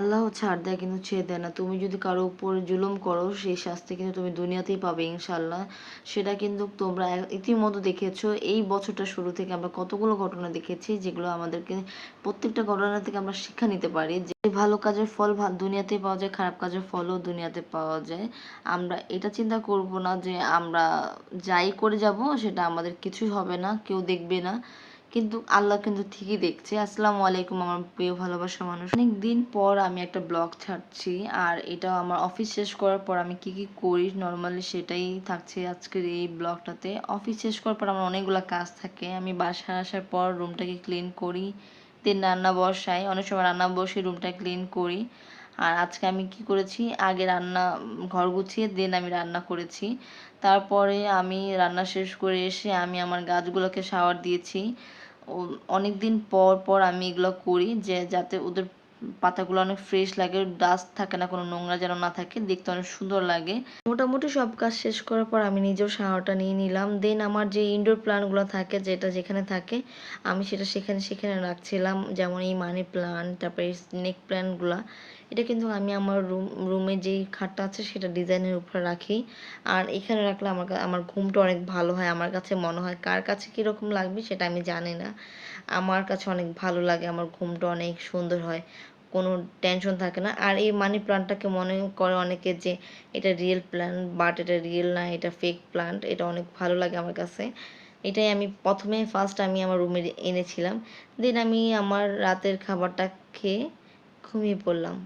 আল্লাহ ছাড় দেয় কিন্তু ছেড়ে দেয় না। তুমি যদি কারও উপর জুলুম করো, সেই শাস্তি কিন্তু তুমি দুনিয়াতেই পাবে ইনশাল্লাহ সেটা কিন্তু তোমরা ইতিমধ্যে দেখেছ। এই বছরটা শুরু থেকে আমরা কতগুলো ঘটনা দেখেছি, যেগুলো আমাদেরকে প্রত্যেকটা ঘটনা থেকে আমরা শিক্ষা নিতে পারি যে ভালো কাজের ফল দুনিয়াতেই পাওয়া যায়, খারাপ কাজের ফলও দুনিয়াতে পাওয়া যায়। আমরা এটা চিন্তা করব না যে আমরা যাই করে যাব, সেটা আমাদের কিছুই হবে না, কেউ দেখবে না। কিন্তু আল্লাহ কিন্তু ঠিকই দেখছে। আসসালামু আলাইকুম আমার প্রিয় ভালোবাসা মানুষ। অনেক দিন পর আমি একটা ব্লগ ছাড়ছি আর এটা আমার অফিস শেষ করার পর আমি কি কি করি নর্মালি সেটাই থাকছে আজকের এই ব্লগটাতে। অফিস শেষ করার পর আমার অনেকগুলো কাজ থাকে। আমি বাসায় আসার পর রুমটাকে ক্লিন করি, দেন রান্না বসাই, অনেক সময় রান্না বসে রুমটা ক্লিন করি। আর আজকে আমি কি করেছি? আগে রান্না ঘর গুছিয়ে দেন আমি রান্না করেছি। তারপরে আমি রান্না শেষ করে এসে আমি আমার গাছগুলোকে শাওয়ার দিয়েছি। অনেক দিন পর পর আমি এগুলো করি যে, যাতে ওদের পাতাগুলো অনেক ফ্রেশ লাগে ডাস্ট থাকে না, কোনো নোংরা যেন না থাকে, দেখতে অনেক সুন্দর লাগে। মোটামুটি সব কাজ শেষ করার পর আমি নিজেও শাওয়ারটা নিয়ে নিলাম। দেন আমার যে ইনডোর প্ল্যান্টগুলো থাকে, যেটা যেখানে থাকে, আমি সেটা সেখানে সেখানে রাখছিলাম। যেমন এই মানি প্ল্যান্ট তারপরে স্নেক প্ল্যান্টগুলো এটা কিন্তু আমি আমার রুম রুমে যেই খাটটা আছে, সেটা ডিজাইনের উপরে রাখি। আর এখানে রাখলে আমার আমার ঘুমটা অনেক ভালো হয়, আমার কাছে মনে হয়। কার কাছে কীরকম লাগবে, সেটা আমি জানি না। আমার কাছে অনেক ভালো লাগে, আমার ঘুমটা অনেক সুন্দর হয়। কোনো টেনশন থাকে না। আর এই মানি প্লান্টটাকে মনে করে অনেকে যে এটা রিয়েল প্ল্যান্ট বাট এটা রিয়েল না, এটা ফেক প্লান্ট এটা অনেক ভালো লাগে আমার কাছে। এটাই আমি প্রথমে ফার্স্ট আমি আমার রুমে এনেছিলাম। দেন আমি আমার রাতের খাবারটা খেয়ে ঘুমিয়ে পড়লাম।